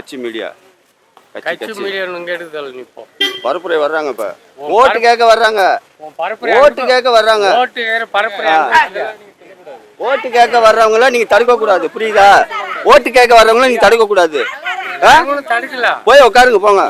கட்சி மீடியா கட்சி கட்சி பரப்புரை வர்றாங்க இப்ப ஓட்டு கேட்க வர்றாங்க உன் பரப்புரை ஓட்டு கேட்க வர்றாங்க ஓட்டு ஏற பரப்புரை ஓட்டு கேட்க வர்றவங்கள நீங்க தடுக்க கூடாது புரியுதா ஓட்டு கேட்க வர்றவங்கள நீங்க தடுக்க கூடாது போய் உட்காருங்க போங்க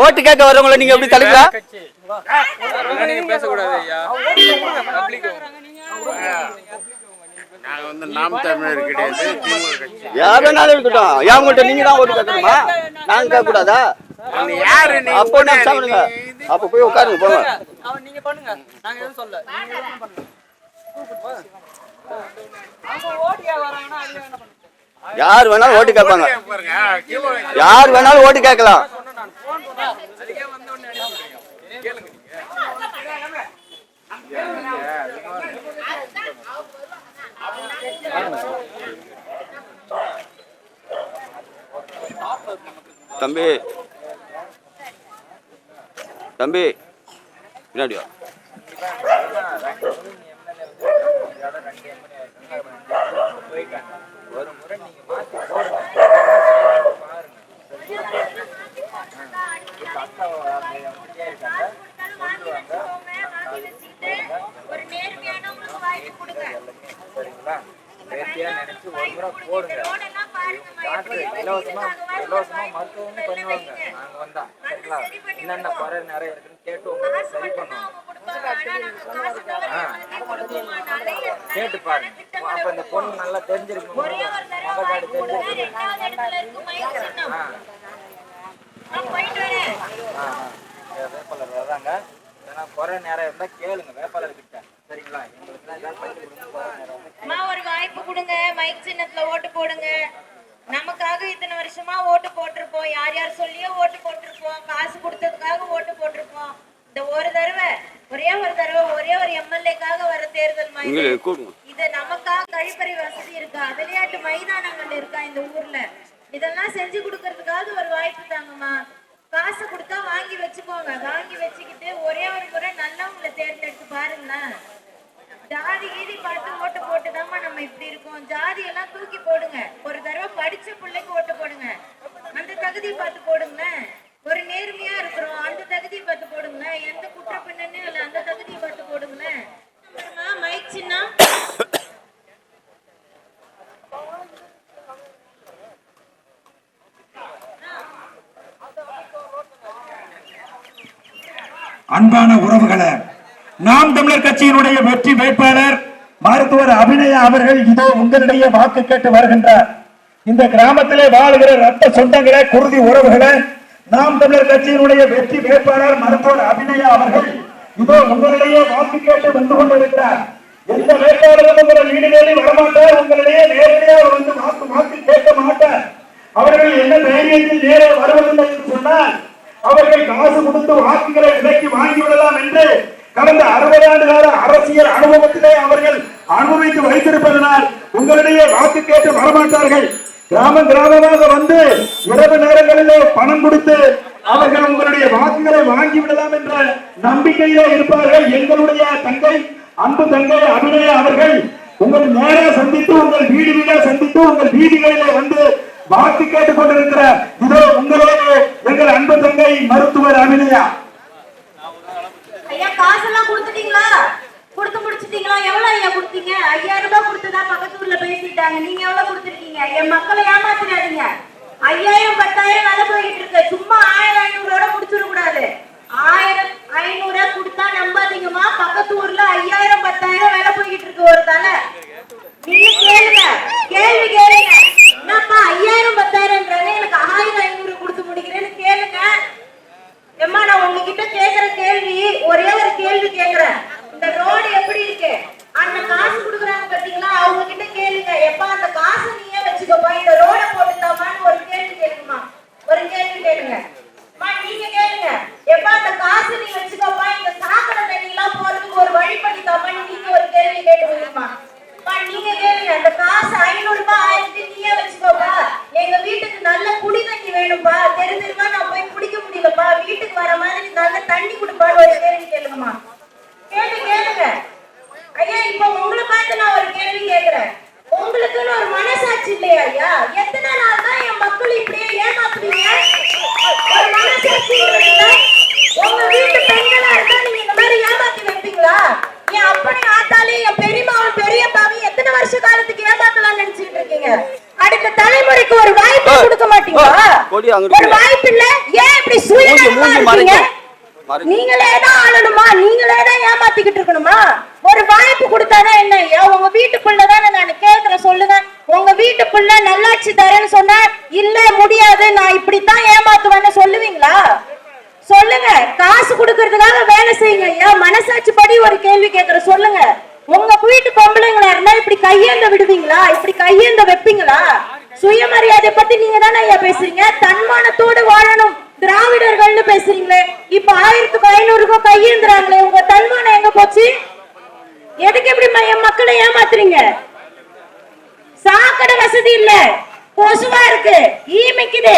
ஓட்டு கேட்க வர்றவங்கள நீங்க எப்படி தடுக்கலாம் பேசக்கூடாது ஐயா நாங்கள் வந்து நாம் தமிழர் கிடையாது திமுக கட்சி. யார் வேணாலும் இருக்கட்டும். ஏன் உங்கள்கிட்ட நீங்க தான் ஓட்டு கேட்கணுமா நாங்க கேட்க கூடாதா நீ யாரு? நீ அப்போ நான் சாப்பிடுங்க. அப்ப போய் உட்காருங்க போங்க. அவன் நீங்க பண்ணுங்க. நாங்க எதுவும் சொல்ல நீங்க எதுவும் பண்ணுங்க அவங்க ஓடியா வராங்கன்னா அது என்ன பண்ணுங்க யார் வேணாலும் ஓட்டு கேட்பாங்க. யார் வேணாலும் ஓட்டு கேட்கலாம் சொன்னேன் நான் போன் பண்ணேன் அதுக்கே வந்த உடனே அடிச்சு கேளுங்க தம்பி. தம்பி பின்னாடி வா வாய்ப்பு கொடுங்க சரிங்களா? நேர்த்தியா நினைச்சு ஒரு முறை போடுங்க. இலவசமா இலவசமா மருத்துவம்னு பண்ணுவாங்க நாங்க வந்தா சரிங்களா என்னென்ன குறை நிறைய இருக்குன்னு கேட்டு உங்களுக்கு சரி பண்ணுவோம் கேட்டு பாருங்க அப்ப இந்த பொண்ணு நல்லா தெரிஞ்சிருக்கும் ஒரே தெரிஞ்சிருக்கும் வர்றாங்க ஏன்னா குறை நிறைய இருந்தா கேளுங்க வேப்பாளர் கிட்ட சரிங்களா எங்களுக்கு ஒரு வாய்ப்பு கொடுங்க. மைக் சின்னத்துல ஓட்டு போடுங்க நமக்காக இத்தனை வருஷமா ஓட்டு போட்டிருப்போம். யார் யார் சொல்லியோ ஓட்டு போட்டிருப்போம். காசு கொடுத்ததுக்காக ஓட்டு போட்டிருப்போம். இந்த ஒரு தடவை ஒரே ஒரு தடவை ஒரே ஒரு எம்எல்ஏக்காக வர தேர்தல் இது நமக்காக கழிப்பறை வசதி இருக்கா? விளையாட்டு மைதானங்கள் இருக்கா இந்த ஊர்ல? இதெல்லாம் செஞ்சு கொடுக்கறதுக்காக ஒரு வாய்ப்பு தாங்கம்மா. காசு கொடுத்தா வாங்கி வச்சுக்கோங்க. வாங்கி வச்சுக்கிட்டு ஒரே ஒரு முறை நல்லவங்களை தேர்ந்தெடுத்து பாருங்களேன். ஜாதி கீதி பார்த்து ஓட்டு போட்டுதாம்மா நம்ம இப்படி இருக்கோம். ஜாதி எல்லாம் தூக்கி போடுங்க. ஒரு தடவை படிச்ச பிள்ளைக்கு ஓட்டு போடுங்க. அந்த தகுதியை பார்த்து போடுங்க. ஒரு நேர்மையா இருக்கிறோம். அந்த தகுதியை பார்த்து போடுங்க. எந்த குற்ற பின்னணியும் இல்லை. அந்த தகுதியை பார்த்து போடுங்க. மைக் சின்ன அன்பான உறவுகளை நாம் தமிழர் கட்சியினுடைய வெற்றி வேட்பாளர் மருத்துவர் அபிநயா அவர்கள் இதோ உங்களிடையே வாக்கு கேட்டு வருகின்றார். இந்த கிராமத்திலே வாழ்கிற ரத்த சொந்தங்களை குருதி உறவுகளை நாம் தமிழர் கட்சியினுடைய வெற்றி வேட்பாளர் மருத்துவர் அபிநயா அவர்கள் இதோ உங்களிடையே வாக்கு கேட்டு வந்து கொண்டிருக்கிறார். எந்த வேட்பாளரும் உங்களை வீடு தேடி வரமாட்டார் உங்களிடையே நேரடியாக வந்து வாக்கு வாக்கு கேட்க மாட்டார். அவர்கள் என்ன தைரியத்தில் நேரே வருவதில்லை என்று சொன்னால் அவர்கள் காசு கொடுத்து வாக்குகளை விலைக்கு வாங்கி விடலாம் என்று கடந்த அறுபது ஆண்டு கால அரசியல் அனுபவத்திலே அவர்கள் அனுபவித்து வைத்திருப்பதனால் உங்களிடையே வாக்கு கேட்டு வரமாட்டார்கள். கிராமம் கிராமமாக வந்து இரவு நேரங்களிலே பணம் கொடுத்து அவர்கள் உங்களுடைய வாக்குகளை வாங்கி விடலாம் என்ற நம்பிக்கையிலே இருப்பார்கள். எங்களுடைய தங்கை அன்பு தங்கை அபிநய அவர்கள் உங்கள் நேரம் சந்தித்து உங்கள் வீடு வீடா சந்தித்து உங்கள் வீடுகளிலே வந்து வாக்கு கேட்டுக் கொண்டிருக்கிற இதோ உங்களோடு எங்கள் அன்பு தங்கை மருத்துவர் அபிநயா. ஐயா காசெல்லாம் கொடுத்துட்டீங்களா? கொடுத்து முடிச்சிட்டீங்களா? எவ்வளவு ஐயா கொடுத்தீங்க? ஐயாயிரம் ரூபாய் கொடுத்ததா பக்கத்து ஊர்ல பேசிட்டாங்க. நீங்க எவ்வளவு கொடுத்துருக்கீங்க? என் மக்களை ஏமாத்தினாதீங்க ஐயாயிரம் பத்தாயிரம் வேலை போய்கிட்டு இருக்கு. சும்மா ஆயிரம் ஐநூறோட முடிச்சிட கூடாது ஆயிரம் ஐநூறு கொடுத்தா நம்பாதீங்கம்மா பக்கத்து ஊர்ல ஐயாயிரம் பத்தாயிரம் வேலை போய்கிட்டு இருக்கு ஒரு தலை கேளுங்க கேள்வி கேளுங்க என்னப்பா ஐயாயிரம் பத்தாயிரம்ன்றாங்க எனக்கு ஆயிரம் ஐநூறு கொடுத்து முடிக்கிறேன்னு கேளுங்க எம்மா நான் உங்ககிட்ட கேக்குற கேள்வி ஒரே ஒரு கேள்வி கேக்குறேன் இந்த ரோடு எப்படி இருக்கு அந்த காசு குடுக்குறாங்க பாத்தீங்களா அவங்க கிட்ட கேளுங்க எப்பா அந்த காசு நீயே வச்சுக்கோப்பா இந்த ரோட போட்டுதாமான்னு ஒரு கேள்வி கேளுங்கம்மா ஒரு கேள்வி கேளுங்க அம்மா நீங்க கேளுங்க எப்பா அந்த காசு நீ வச்சுக்கோப்பா இந்த சாக்கடை தண்ணி எல்லாம் போறதுக்கு ஒரு வழி பண்ணி தாமான்னு நீங்க ஒரு கேள்வி கேட்டுருங்கம்மா அம்மா நீங்க கேளுங்க அந்த காசு ஐநூறு ரூபாய் ஆயிரத்தி நீ வருஷ காலத்துக்கு ஏமாத்தலாம் நினைச்சிட்டு இருக்கீங்க அடுத்த தலைமுறைக்கு ஒரு வாய்ப்பு ஏய், கொடுக்க கொடி அங்கிட்டு. வாய்ப்பு இல்ல ஏன் இப்படி சுயநலமா இருக்கீங்க நீங்களே தான் ஆளணுமா? நீங்களே தான் ஏமாத்திக்கிட்டு இருக்கணுமா? ஒரு வாய்ப்பு கொடுத்தாதான் என்ன? ஐயா உங்க வீட்டுக்குள்ள தானே நான் கேக்குறேன். சொல்லுங்க. உங்க வீட்டுக்குள்ள நல்லாட்சி தரேன்னு சொன்னா இல்ல முடியாது. நான் இப்படித்தான் ஏமாத்துவேன்னு சொல்லுவீங்களா? சொல்லுங்க. காசு கொடுக்கறதுக்காக வேலை செய்யுங்க. ஐயா மனசாட்சி படி ஒரு கேள்வி கேக்குற சொல்லுங்க. உங்க வீட்டு பொம்பளைங்களா இருந்தா இப்படி கையேந்த விடுவீங்களா? இப்படி கையேந்த வைப்பீங்களா? சுயமரியாதை பத்தி நீங்க தானே ஐயா பேசுறீங்க? தன்மானத்தோடு வாழணும். திராவிடர்கள்னு பேசுறீங்களே. இப்ப ஆயிரத்துக்கு ஐநூறுக்கும் கையேந்துறாங்களே உங்க தன்மானம் எங்க போச்சு? எதுக்கு எப்படி என் மக்களை ஏமாத்துறீங்க? சாக்கடை வசதி இல்ல. கொசுவா இருக்கு. ஈமிக்குது.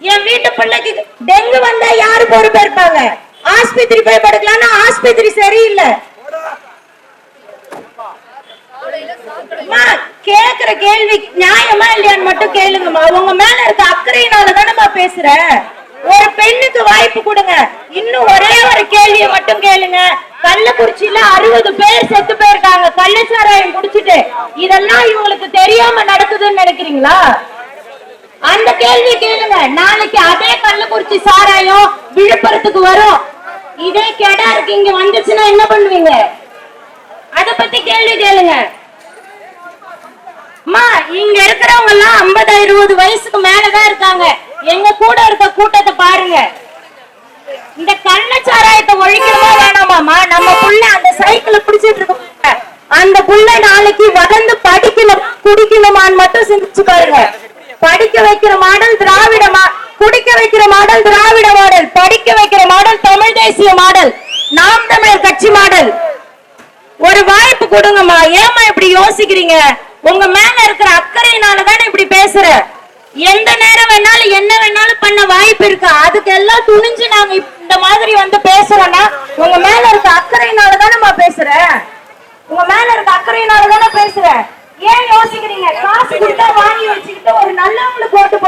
என் வீட்டு பிள்ளைக்கு டெங்கு வந்தா யாரு பொறுப்பேற்பாங்க? ஆஸ்பத்திரி போய் படுக்கலாம்னா ஆஸ்பத்திரி சரியில்லை அம்மா, கேக்குற கேள்வி நியாயமா இல்லையான்னு மட்டும் கேளுங்கம்மா. உங்க மேல இருக்க அக்கறையினால தானேம்மா பேசுற. ஒரு பெண்ணுக்கு வாய்ப்பு கொடுங்க. இன்னும் ஒரே ஒரு கேள்வியை மட்டும் கேளுங்க. கள்ளக்குறிச்சியில அறுபது பேர் செத்து போயிருக்காங்க. கள்ளச்சாராயம் குடிச்சிட்டு. இதெல்லாம் இவங்களுக்கு தெரியாம நடக்குதுன்னு நினைக்கிறீங்களா? அந்த கேள்வி கேளுங்க. நாளைக்கு அதே கள்ளக்குறிச்சி சாராயம் விழுப்புரத்துக்கு வரும். இதே கெடா இருக்கு இங்க வந்துச்சுன்னா என்ன பண்ணுவீங்க? அத பத்தி கேள்வி கேளுங்க. அம்மா இங்க இருக்கிறவங்க எல்லாம் ஐம்பது இருபது வயசுக்கு மேலதான் இருக்காங்க. எங்க கூட இருக்க கூட்டத்தை பாருங்க. இந்த கள்ளச்சாராயத்தை ஒழிக்கணுமா வேணாமாமா நம்ம புள்ள அந்த சைக்கிள் பிடிச்சிட்டு இருக்க. அந்த புள்ள நாளைக்கு வளர்ந்து படிக்கணும் குடிக்கணுமான்னு மட்டும் சிந்திச்சு பாருங்க. படிக்க வைக்கிற மாடல் திராவிட மா குடிக்க வைக்கிற மாடல் திராவிட மாடல் படிக்க வைக்கிற மாடல் தமிழ் தேசிய மாடல் நாம் தமிழர் கட்சி மாடல். ஒரு வாய்ப்பு கொடுங்கம்மா. ஏமா இப்படி யோசிக்கிறீங்க? உங்க மேல இருக்கிற அக்கறையினால தானே இப்படி பேசுற? எந்த நேரம் வேணாலும் என்ன வேணாலும் பண்ண வாய்ப்பு இருக்கு. அதுக்கு எல்லாம் துணிஞ்சு நாங்க இந்த மாதிரி வந்து பேசுறோம்னா உங்க மேல இருக்க அக்கறையினால தானேம்மா பேசுறேன் உங்க மேல இருக்க அக்கறையினால தானே பேசுறேன் ஏன் யோசிக்கிறீங்க? காசு கொடுத்தா வாங்கி வச்சுக்கிட்டு ஒரு நல்லவங்களுக்கு ஓட்டு